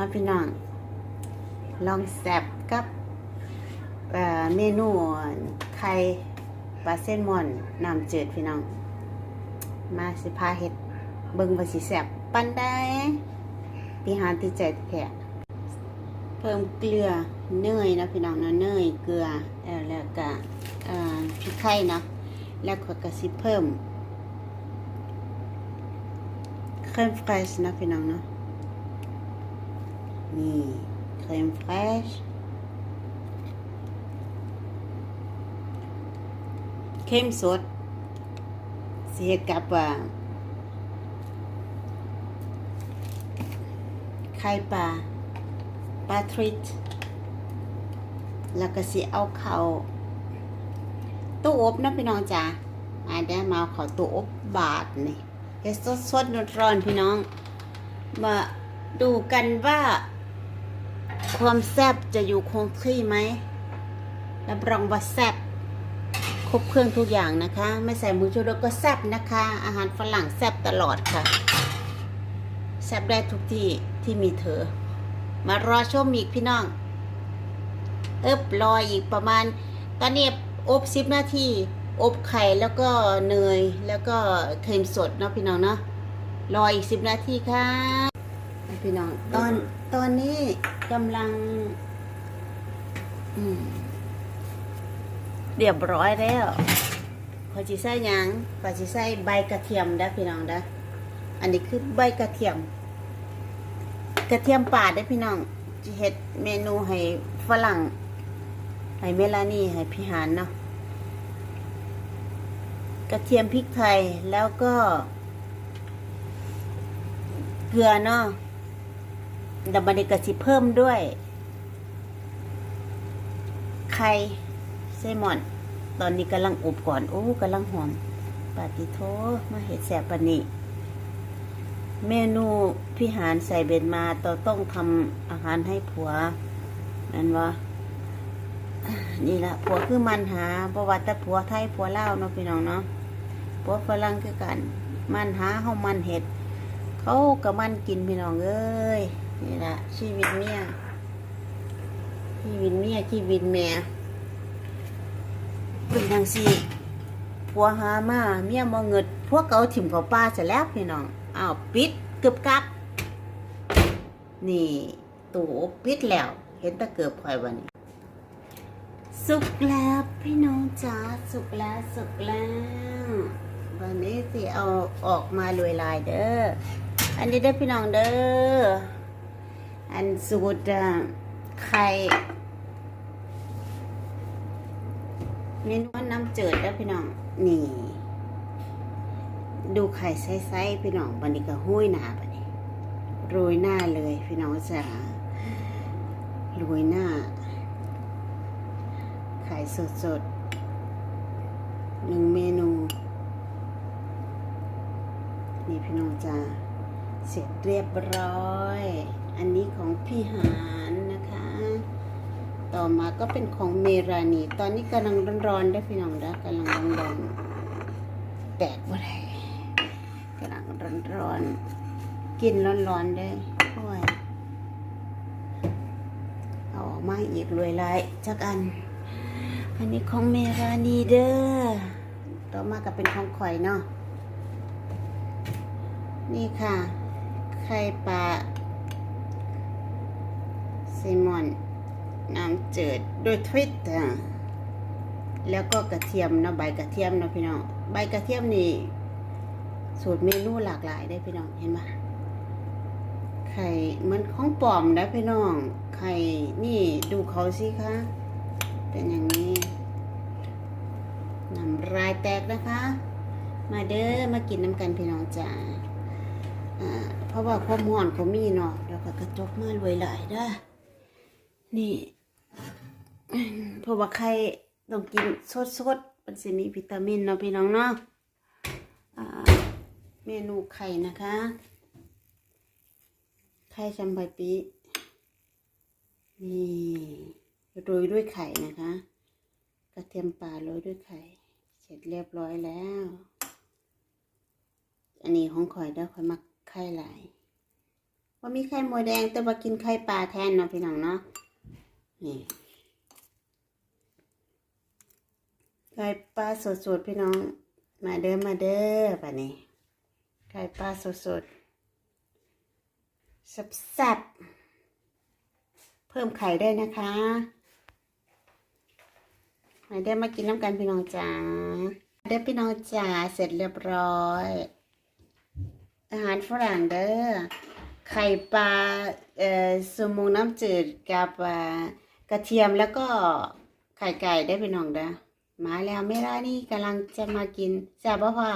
มาพี่น้อง ลองแซบกับเเมนูไข่ปลาเส้นมอนน้ำจืดพี่น้อง มาสิพาเฮ็ดเบิ่งว่าสิแซบปันได้พี่หานที่ใจแท้เพิ่มเกลือเนยนะพี่น้องนะเนยเกลือแล้วก็พริกไข่เนาะแล้วก็กระสิเพิ่มเครื่องเฟรชนะพี่น้องเนาะ นี่ครีมเฟรชเข้มสด เสียกับว่าไข่ปลาปลาทริตแล้วก็สิเอาเขาตู้อบนะพี่น้องจ้าอาได้มาเอาเขาตู้อบบาทนี่เฮ็ดสดๆร้อนๆพี่น้อง มาดูกันว่า ความแซ่บจะอยู่คงที่ไหมรับรองว่าแซ่บครบเครื่องทุกอย่างนะคะ ไม่ใส่หมูชูรสก็แซ่บนะคะ อาหารฝรั่งแซ่บตลอดค่ะ แซ่บได้ทุกที่ที่มีเธอ มารอชมอีกพี่น้อง เอบรออีกประมาณ ตอนนี้อบสิบนาที อบไข่แล้วก็เนยแล้วก็ครีมสดเนาะพี่น้องเนาะรออีกสิบนาทีค่ะ พี่น้อง ตอนตอนนี้กำลัง อืมเรียบร้อยแล้วพอจีใส่หยังพอจีใส่ใบกระเทียมได้อพี่น้องได้ออันนี้คือใบกระเทียม กระเทียมป่าได้อพี่น้องจะเฮ็ดเมนูให้ฝรั่งให้เมลานี่ให้พี่หานเนาะกระเทียมพริกไทยแล้วก็ เกลือเนาะ ดับบันเดกสิเพิ่มด้วย ไข่ไซมอน ตอนนี้กำลังอบก่อน โอ้กำลังหอม ปาติโทมาเห็ดแสบปนี้เมนูพี่หารใส่เบ็ดมาต่อต้องทำอาหารให้ผัวนั่นวะนี่ละผัวคือมันหาประวัติแต่ผัวไทยผัวเล่าเนาะพี่น้องเนาะผัวฝรั่งคือกัน มันหาเฮามันเห็ด เขากับมันกินพี่น้องเอ้ย นี่แหละชีวิตเมียชีวิตเมียชีวิตแม่เป็นทางสี่ผัวหามาเมียมอเงิดพวกเขาถิ่มเขาป้าเสร็จแล้วพี่น้องอ้าวปิดเกือบกับ นี่ตู้อบปิดแล้ว เห็นตะเกือบคอยวันนี้ สุกแล้วพี่น้องจ๋าสุกแล้วสุกแล้ววันนี้สิเอาออกมาลวยลายเด้ออันนี้ได้อพี่น้องเด้อ อันสูตรอะไข่เมนูน้ำจืดเด้อพี่น้อง นี่ ดูไข่ไซส์พี่น้องบันนี้ก็ห้อยหน้าบันนี้โรยหน้าเลยพี่น้องจ๋าโรยหน้า ไข่สดๆหนึ่งเมนู นี่พี่น้องจ้าเสร็จเรียบร้อย อันนี้ของพี่หานนะคะ ต่อมาก็เป็นของเมรานี ตอนนี้กำลังร้อนๆได้พี่น้องนะกำลังร้อนๆแตกบ่ได้กำลังร้อนๆกินร้อนๆได้โอ้ยเอาออกมาอีกรวยลายจักอัน อันนี้ของเมรานีเด้อต่อมาก็เป็นของข่อยเนาะนี่ค่ะไข่ปลา ซลมอน น้ำจืดโดยทวิตอะแล้วก็กระเทียมเนาะใบกระเทียมเนาะพี่น้องใบกระเทียมนี่สูตรเมนูหลากหลายได้พี่น้องเห็นไหมไข่เหมือนของปลอมนะพี่น้อง ไข่นี่ดูเขาสิคะเป็นอย่างนี้น้ำลายแตกนะคะ มาเด้อมากินน้ำกันพี่น้องจ้าอ่าเพราะว่าความห่อนเขามีเนาะแล้วก็กระจกมารวยหลายเด้ นี่เพราะว่าไข่ต้องกินสดๆมันจะมีวิตามินเนาะพี่น้องเนาะเมนูไข่นะคะ ไข่ชัมพายปีนี่โรยด้วยไข่นะคะ กระเทียมป่าโรยด้วยไข่ เสร็จเรียบร้อยแล้ว อันนี้ของข่อยได้ข่อยมักไข่หลายว่ามีไข่หมูแดงแต่ว่ากินไข่ปลาแทนเนาะพี่น้องเนาะ นี่ไข่ปลาสดๆพี่น้อง มาเด้อมาเด้อป่ะนี้ไข่ปลาสดๆแซ่บเพิ่มไข่ได้นะคะ มาเด้อมากินน้ำกันพี่น้องจ๋าเด้อพี่น้องจ๋าเสร็จเรียบร้อย อาหารฝรั่งเด้อไข่ปลาเอ่อสมูน้ำจืดกับอ่า กระเทียมแล้วก็ไข่ไก่ได้ไปน้องเด้อมาแล้วเมล่านี่กำลังจะมากินแซ่บอกว่า